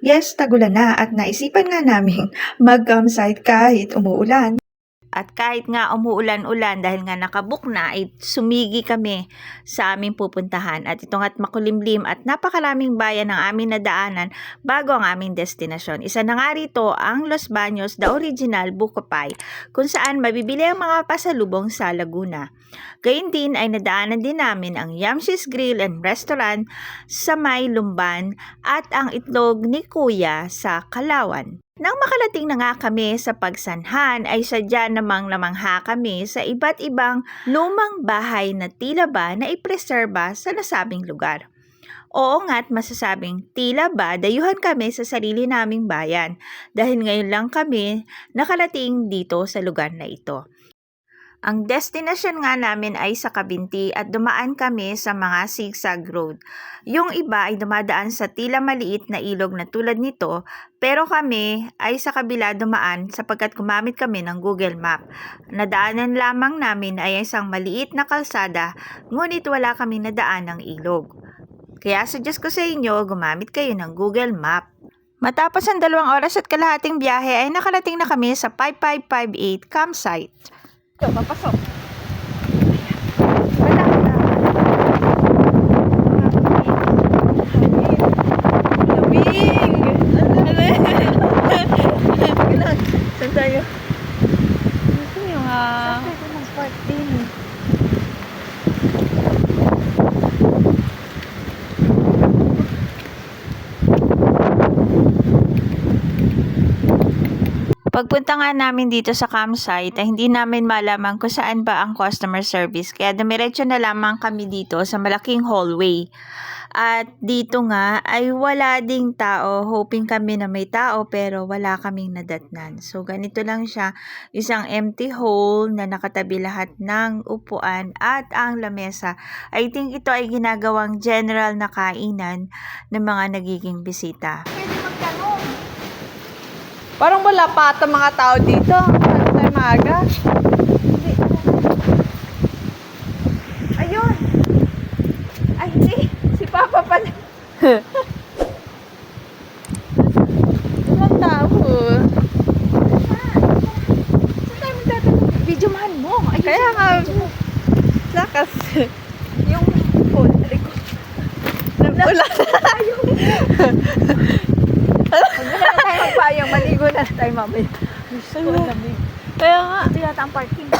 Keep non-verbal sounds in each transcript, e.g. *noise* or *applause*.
Yes, tagulan na at naisipan nga naming mag-campsite kahit umuulan. At kahit nga umuulan-ulan dahil nga nakabook na, ay sumigi kami sa aming pupuntahan. At ito nga't makulimlim at napakaraming bayan ang aming nadaanan bago ang aming destinasyon. Isa na nga rito ang Los Baños, the original Bukopay, kung saan mabibili ang mga pasalubong sa Laguna. Gayun din ay nadaanan din namin ang Yamshis Grill and Restaurant sa May Lumban at ang itlog ni Kuya sa Kalawan. Nang makalating na nga kami sa pagsanhan ay sadya namang namangha kami sa iba't ibang lumang bahay na tila ba na ipreserba sa nasabing lugar. Oo nga't masasabing tila ba dayuhan kami sa sarili naming bayan dahil ngayon lang kami nakalating dito sa lugar na ito. Ang destination nga namin ay sa Kabinti at dumaan kami sa mga zigzag road. Yung iba ay dumadaan sa tila maliit na ilog na tulad nito pero kami ay sa kabila dumaan sapagkat gumamit kami ng Google Map. Nadaanan lamang namin ay isang maliit na kalsada ngunit wala kaming nadaan ng ilog. Kaya suggest ko sa inyo gumamit kayo ng Google Map. Matapos ang dalawang oras at kalahating biyahe ay nakarating na kami sa 5558 campsite. Ito, papasok. Saan tayo? Ito yung ah... Park din. Pagpunta nga namin dito sa campsite ay hindi namin malaman kung saan ba ang customer service kaya dumiretso na lamang kami dito sa malaking hallway. At dito nga ay wala ding tao. Hoping kami na may tao pero wala kaming nadatnan. So ganito lang siya. Isang empty hole na nakatabi lahat ng upuan at ang lamesa. I think ito ay ginagawang general na kainan ng mga nagiging bisita. Parang wala pa ata mga tao dito. Ano tayo maaga? Ayun! Ay, hindi. Si Papa pala. *laughs* Walang tao. Saan tayo magtatanong? Videoman mo. Ayun, Kaya nga. Lakas. Yung phone. Alikot. Wala tayo. Huwag na lang tayo magpayang. Maligo na lang tayo mamaya. Ko lamig. Kaya nga. Ito yata ang parking. *coughs*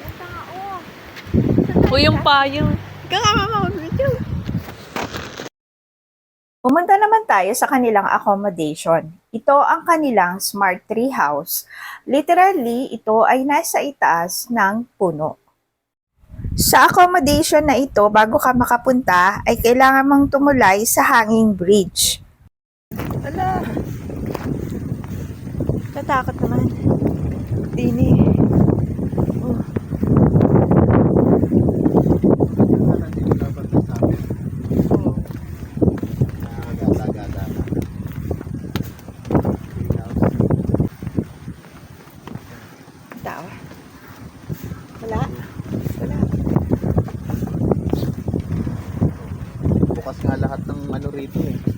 Yung tao. O yung payong. Ikaw nga mama mag-video. Pumunta naman tayo sa kanilang accommodation. Ito ang kanilang smart tree house. Literally, ito ay nasa itaas ng puno. Sa accommodation na ito, bago ka makapunta, ay kailangan mong tumulay sa hanging bridge. Tatakot naman. Dini. Oh. Tao. Wala. Wala. Bukas nga lahat ng ano rito eh.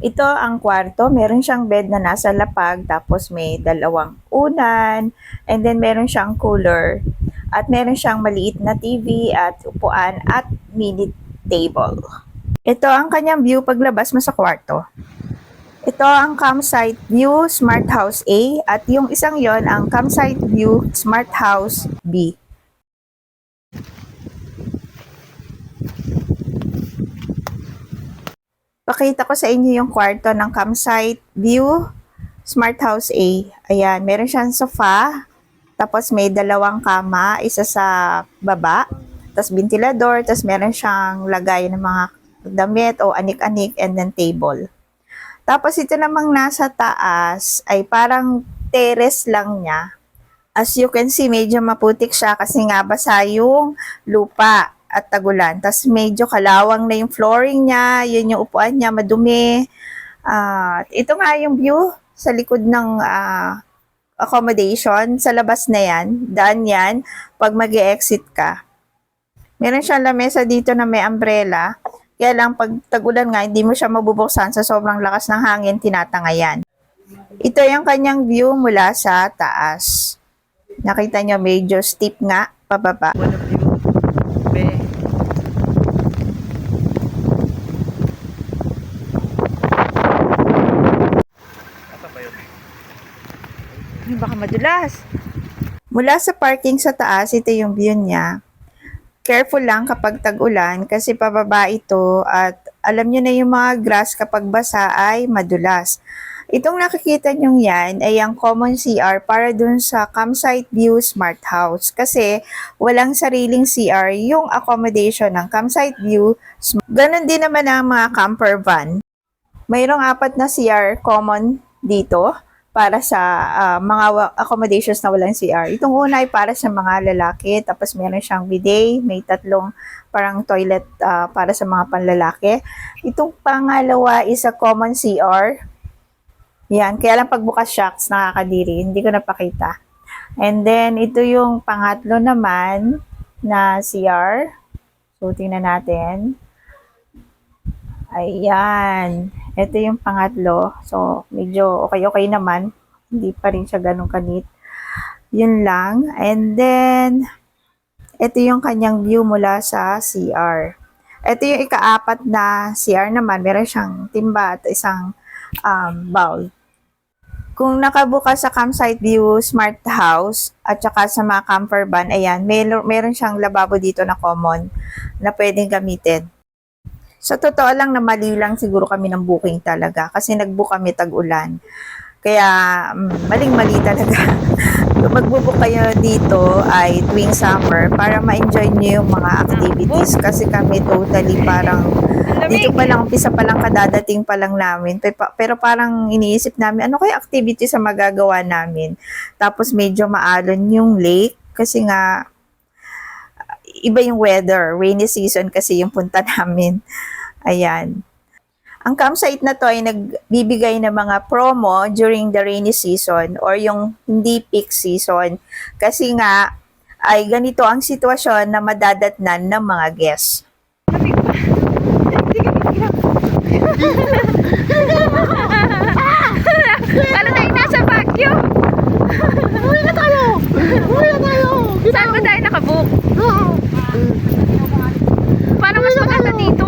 Ito ang kwarto. Meron siyang bed na nasa lapag, tapos may dalawang unan, and then meron siyang cooler. At meron siyang maliit na TV at upuan at mini table. Ito ang kanyang view paglabas mo sa kwarto. Ito ang campsite view Smart House A at yung isang yon ang campsite view Smart House B. Pakita ko sa inyo yung kwarto ng campsite view Smart House A. Ayan, meron siyang sofa, tapos may dalawang kama, isa sa baba, tapos ventilador, tapos meron siyang lagay ng mga damit o anik-anik and then table. Tapos ito namang nasa taas ay parang terrace lang niya. As you can see, medyo maputik siya kasi nga basa yung lupa at tagulan. Tapos medyo kalawang na yung flooring niya, yun yung upuan niya, madumi. Ah, ito nga yung view sa likod ng ah, accommodation. Sa labas na yan, daan yan, pag mag exit ka. Meron siyang lamesa dito na may umbrella. Kaya lang pag tag-ulan nga, hindi mo siya mabubuksan sa sobrang lakas ng hangin, tinatangayan. Ito yung kanyang view mula sa taas. Nakita nyo, medyo steep nga, pababa. One of you. Be. Ay, baka madulas. Mula sa parking sa taas, ito yung view niya. Careful lang kapag tag-ulan kasi pababa ito at alam nyo na yung mga grass kapag basa ay madulas. Itong nakikita nyo yan ay ang common CR para dun sa campsite view smart house kasi walang sariling CR yung accommodation ng campsite view. Ganon din naman ang mga camper van. Mayroong apat na CR common dito para sa ah, mga accommodations na walang CR. Itong una ay para sa mga lalaki, tapos meron siyang bidet, may tatlong parang toilet ah, para sa mga panlalaki. Itong pangalawa is a common CR. Yan, kaya lang pagbukas shocks, nakakadiri, hindi ko napakita. And then, ito yung pangatlo naman na CR. So, tingnan natin. Ayan. Ito yung pangatlo. So, medyo okay-okay naman. Hindi pa rin siya ganun kanit. Yun lang. And then, ito yung kanyang view mula sa CR. Ito yung ikaapat na CR naman. Meron siyang timba at isang um, bowl. Kung nakabukas sa campsite view smart house at saka sa mga camper van, ayan, meron, meron siyang lababo dito na common na pwedeng gamitin. Sa totoo lang na mali lang siguro kami ng booking talaga kasi nag-book kami tag-ulan. Kaya mm, maling-mali talaga. *laughs* Kung magbubook kayo dito ay tuwing summer para ma-enjoy niyo yung mga activities kasi kami totally parang dito pa lang, umpisa pa lang kadadating pa lang namin. Pero parang iniisip namin, ano kaya activities ang magagawa namin? Tapos medyo maalon yung lake kasi nga iba yung weather. Rainy season kasi yung punta *laughs* namin. Ayan. Ang campsite na to ay nagbibigay ng mga promo during the rainy season or yung hindi peak season. Kasi nga, ay ganito ang sitwasyon na madadatnan ng mga guests. Para tayo nasa Baguio. Uwi na tayo. Uwi na tayo. Saan ba tayo nakabook? Parang mas maganda dito.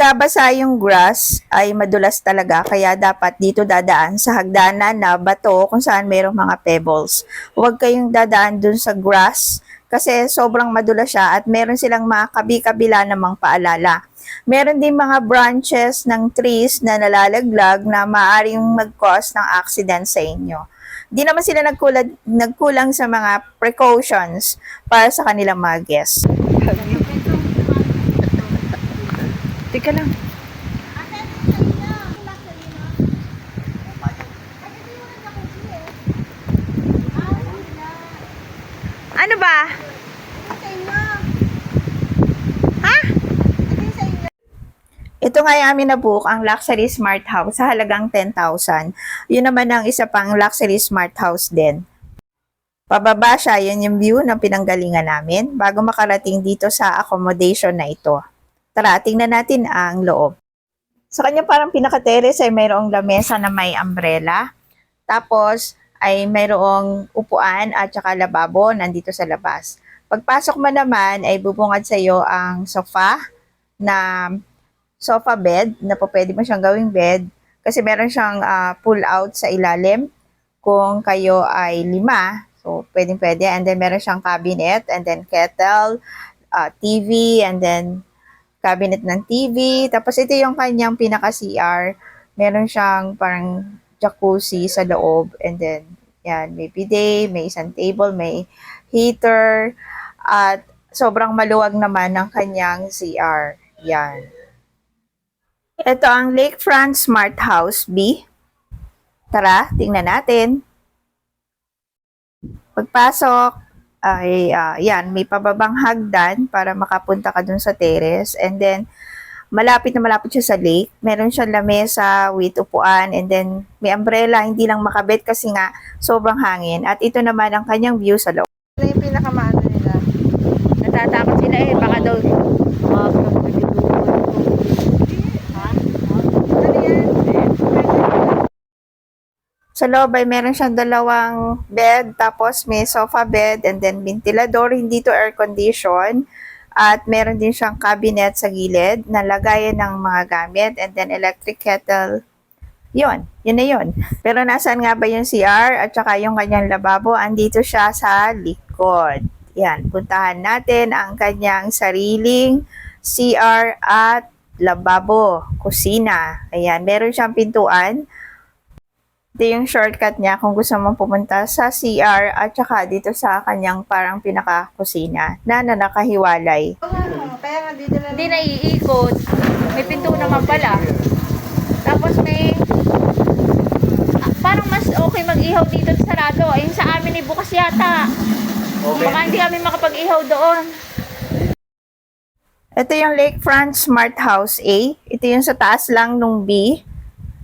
Pagkabasa yung grass ay madulas talaga kaya dapat dito dadaan sa hagdanan na bato kung saan mayroong mga pebbles. Huwag kayong dadaan dun sa grass kasi sobrang madulas siya at meron silang mga kabi-kabila namang paalala. Meron din mga branches ng trees na nalalaglag na maaring mag-cause ng accident sa inyo. Di naman sila nagkulang, nagkulang sa mga precautions para sa kanilang mga guests. Teka lang. Ano ba? Ito nga yung amin na book, ang Luxury Smart House sa halagang 10,000. Yun naman ang isa pang Luxury Smart House din. Pababa siya, yun yung view ng pinanggalingan namin bago makarating dito sa accommodation na ito. Tara, tingnan natin ang loob. Sa kanya parang pinaka-terrace ay mayroong lamesa na may umbrella. Tapos ay mayroong upuan at saka lababo nandito sa labas. Pagpasok mo naman ay bubungad sa iyo ang sofa na sofa bed na po pwede mo siyang gawing bed kasi meron siyang ah, pull out sa ilalim kung kayo ay lima. So, pwedeng pwede. And then, meron siyang cabinet and then kettle, ah, TV, and then cabinet ng TV. Tapos, ito yung kanyang pinaka-CR. Meron siyang parang jacuzzi sa loob. And then, yan, may bidet, may isang table, may heater. At sobrang maluwag naman ng kanyang CR. Yan. Ito ang Lakefront Smart House B. Tara, tingnan natin. Pagpasok, ay ah, yan, may pababang hagdan para makapunta ka dun sa terrace. And then, malapit na malapit siya sa lake. Meron siyang lamesa with upuan and then may umbrella, hindi lang makabit kasi nga sobrang hangin. At ito naman ang kanyang view sa loob. Ano yung pinakamaano nila? Natatakot sila eh. Baka daw Sa loob ay meron siyang dalawang bed, tapos may sofa bed, and then ventilador, hindi to air condition. At meron din siyang cabinet sa gilid na lagayan ng mga gamit, and then electric kettle. Yun, yun na yun. Pero nasaan nga ba yung CR at saka yung kanyang lababo? Andito siya sa likod. Yan, puntahan natin ang kanyang sariling CR at lababo, kusina. Ayan, meron siyang pintuan. Ito yung shortcut niya kung gusto mong pumunta sa CR at saka dito sa kanyang parang pinaka-kusina na, na nakahiwalay. Hindi naiikot. May pinto naman pala. Tapos may... Ah, parang mas okay mag-ihaw dito sa sarado. Ayun sa amin ay bukas yata. Baka hindi kami makapag-ihaw doon. Ito yung Lakefront Smart House A. Ito yung sa taas lang nung B.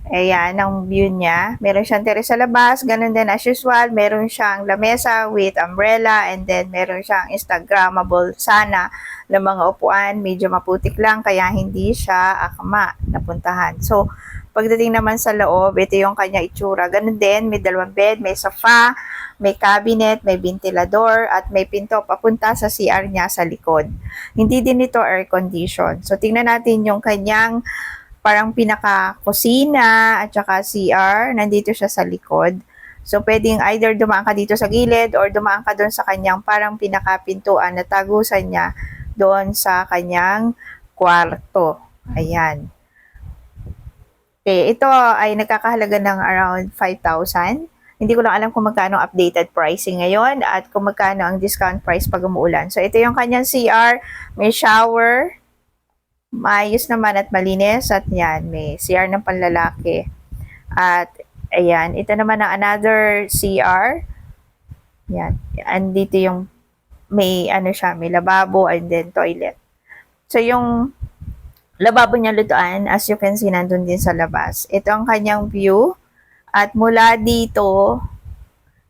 Ayan, ang view niya. Meron siyang terrace sa labas. Ganun din as usual. Meron siyang lamesa with umbrella. And then, meron siyang Instagrammable sana ng mga upuan. Medyo maputik lang, kaya hindi siya akma napuntahan. So, pagdating naman sa loob, ito yung kanya itsura. Ganun din, may dalawang bed, may sofa, may cabinet, may ventilador, at may pinto papunta sa CR niya sa likod. Hindi din ito air condition. So, tingnan natin yung kanyang parang pinaka-kusina at saka CR. Nandito siya sa likod. So, pwedeng either dumaan ka dito sa gilid or dumaan ka doon sa kanyang parang pinaka-pintuan na tagusan niya doon sa kanyang kwarto. Ayan. Okay, ito ay nagkakahalaga ng around 5,000. Hindi ko lang alam kung magkano updated pricing ngayon at kung magkano ang discount price pag umuulan. So, ito yung kanyang CR. May shower. Maayos naman at malinis. At yan, may CR ng panlalaki. At, ayan, ito naman ang another CR. Yan. Andito yung may ano siya, may lababo and then toilet. So, yung lababo niya lutuan, as you can see, nandun din sa labas. Ito ang kanyang view. At mula dito,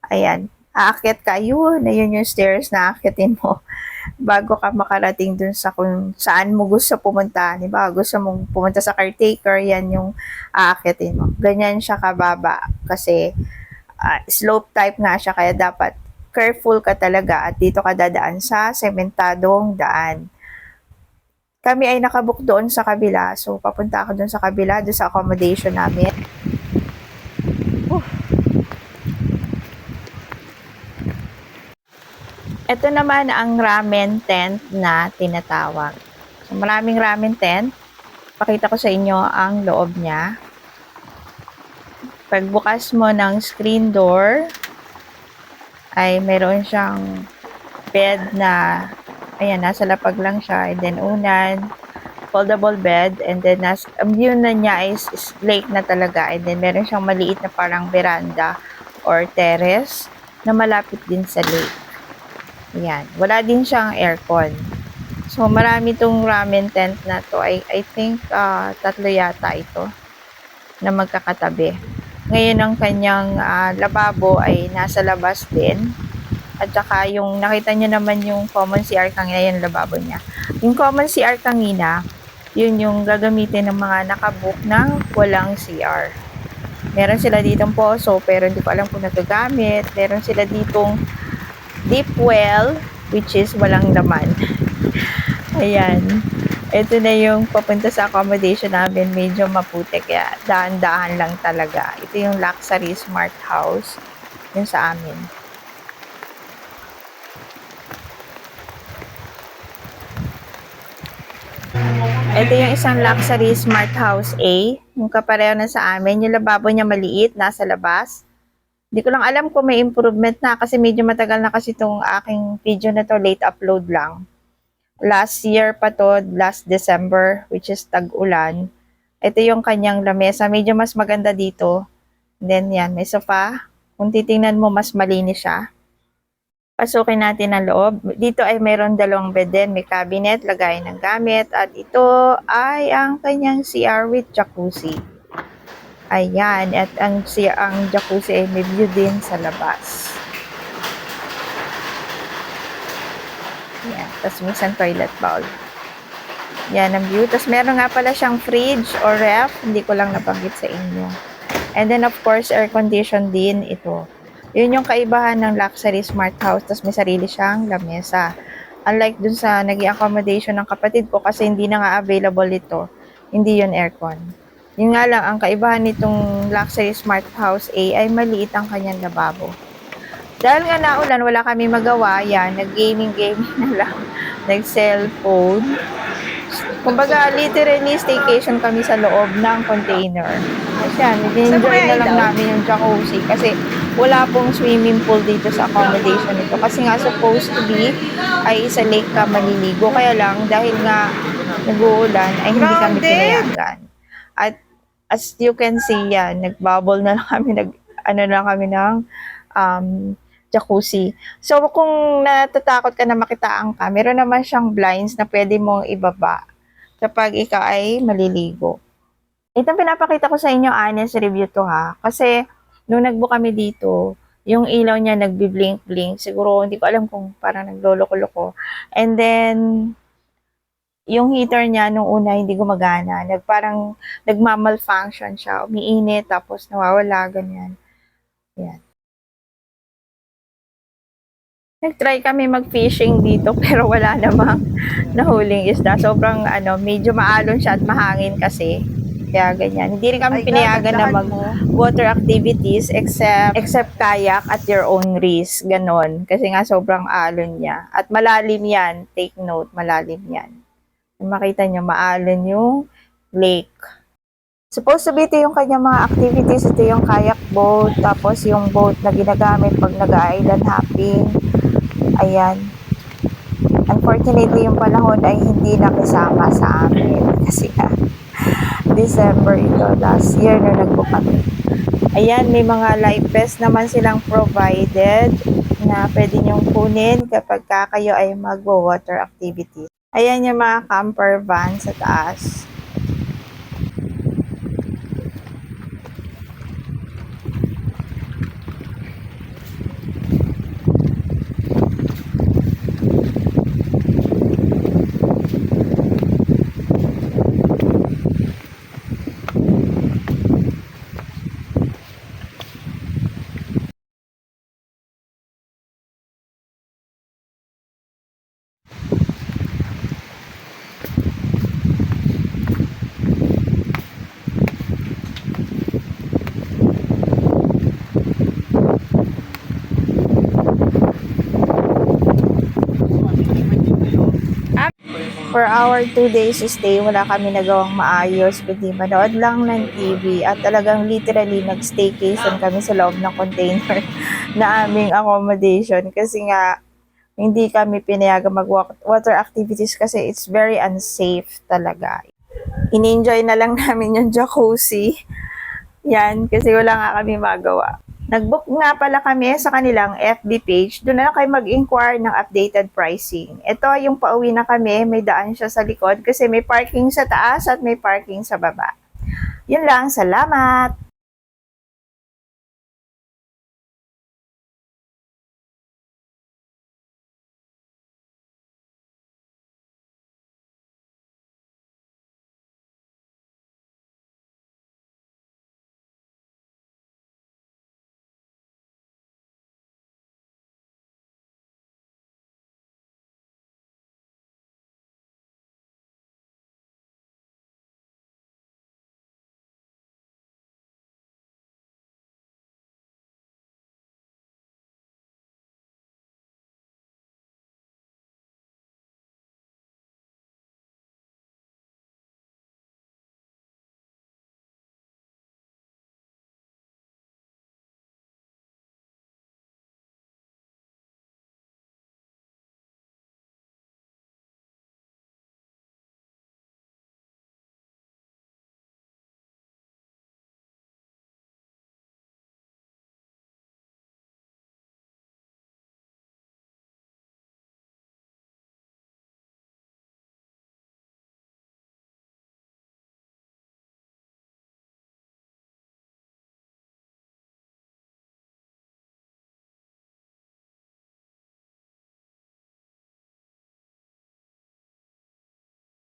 ayan, aakyat ka, yun, ayun yung stairs na aakyatin mo *laughs* bago ka makarating dun sa kung saan mo gusto pumunta. Di ba? Gusto mong pumunta sa caretaker, yan yung aakyatin mo. Ganyan siya kababa kasi ah, slope type nga siya kaya dapat careful ka talaga at dito ka dadaan sa sementadong daan. Kami ay nakabook doon sa kabila. So, papunta ako doon sa kabila, doon sa accommodation namin. Ito naman ang ramen tent na tinatawag. So, maraming ramen tent. Pakita ko sa inyo ang loob niya. Pagbukas mo ng screen door, ay meron siyang bed na, ayan, nasa lapag lang siya. And then unan, foldable bed. And then, nas, ang view na niya is, is lake na talaga. And then, meron siyang maliit na parang veranda or terrace na malapit din sa lake. Yan. Wala din siyang aircon. So, marami tong ramen tent na to. I, I think ah, tatlo yata ito na magkakatabi. Ngayon, ang kanyang ah, lababo ay nasa labas din. At saka yung nakita nyo naman yung common CR kanina, yung lababo niya. Yung common CR kanina, yun yung gagamitin ng mga nakabook ng walang CR. Meron sila ditong poso, pero hindi ko alam kung nagagamit. Meron sila ditong deep well, which is walang laman. Ayan. Ito na yung papunta sa accommodation namin. Medyo maputi. Kaya dahan-dahan lang talaga. Ito yung luxury smart house. Yun sa amin. Ito yung isang luxury smart house A. Yung kapareho na sa amin. Yung lababo niya maliit, nasa labas. Hindi ko lang alam kung may improvement na kasi medyo matagal na kasi itong aking video na to late upload lang. Last year pa to, last December, which is tag-ulan. Ito yung kanyang lamesa. Medyo mas maganda dito. Then yan, may sofa. Kung titingnan mo, mas malinis siya. Pasukin natin ang loob. Dito ay mayroon dalawang bed din. May cabinet, lagay ng gamit. At ito ay ang kanyang CR with jacuzzi. Ayan. At ang, si, ang jacuzzi ay may view din sa labas. Yan. Tapos may isang toilet bowl. Yan ang view. Tapos meron nga pala siyang fridge or ref. Hindi ko lang nabanggit sa inyo. And then of course, air condition din ito. Yun yung kaibahan ng luxury smart house. Tapos may sarili siyang lamesa. Unlike dun sa nag accommodation ng kapatid ko kasi hindi na nga available ito. Hindi yun aircon. Yun nga lang, ang kaibahan nitong luxury smart house A ay maliit ang kanyang lababo. Dahil nga naulan, wala kami magawa. Yan, nag-gaming-gaming na lang. *laughs* Nag-cellphone. Kumbaga, literally, staycation kami sa loob ng container. Kasi yan, nag-enjoy na lang namin yung jacuzzi. Kasi wala pong swimming pool dito sa accommodation nito. Kasi nga, supposed to be, ay sa lake ka maliligo. Kaya lang, dahil nga nag-uulan, ay hindi kami pinayagan. At as you can see yan, nag-bubble na lang *laughs* kami, nag, ano na kami ng um, jacuzzi. So, kung natatakot ka na makitaan ka, meron naman siyang blinds na pwede mong ibaba kapag ikaw ay maliligo. Itong pinapakita ko sa inyo, honest review to ha. Kasi, nung nagbook kami dito, yung ilaw niya nagbi-blink-blink. Siguro, hindi ko alam kung parang nagloloko-loko. And then, yung heater niya nung una hindi gumagana. Nag parang nagmamalfunction siya. Umiinit tapos nawawala ganyan. Yan. Nag-try kami mag-fishing dito *laughs* pero wala namang nahuling isda. Sobrang ano, medyo maalon siya at mahangin kasi. Kaya ganyan. Hindi rin kami pinayagan na mag water activities except except kayak at your own risk. Ganon. Kasi nga sobrang alon niya. At malalim yan. Take note, malalim yan. Makita nyo, maalon yung lake. Supposed to be ito yung kanyang mga activities. Ito yung kayak boat. Tapos yung boat na ginagamit pag nag-island hopping. Ayan. Unfortunately, yung panahon ay hindi nakisama sa amin. *laughs* Kasi nga, December ito, last year na kami. Ayan, may mga life vest naman silang provided na pwede niyong kunin kapag ka kayo ay magwo-water activities. Ayan yung mga camper van sa taas. For our two days stay, wala kami nagawang maayos, kundi manood lang ng TV at talagang literally nag-staycation kami sa loob ng container *laughs* na aming accommodation kasi nga hindi kami pinayagan mag-water activities kasi it's very unsafe talaga. In-enjoy na lang *laughs* namin yung jacuzzi. Yan, kasi wala nga kami magawa. Nag-book nga pala kami sa kanilang FB page. Doon na lang kayo mag-inquire ng updated pricing. Ito yung pauwi na kami. May daan siya sa likod kasi may parking sa taas at may parking sa baba. Yun lang. Salamat!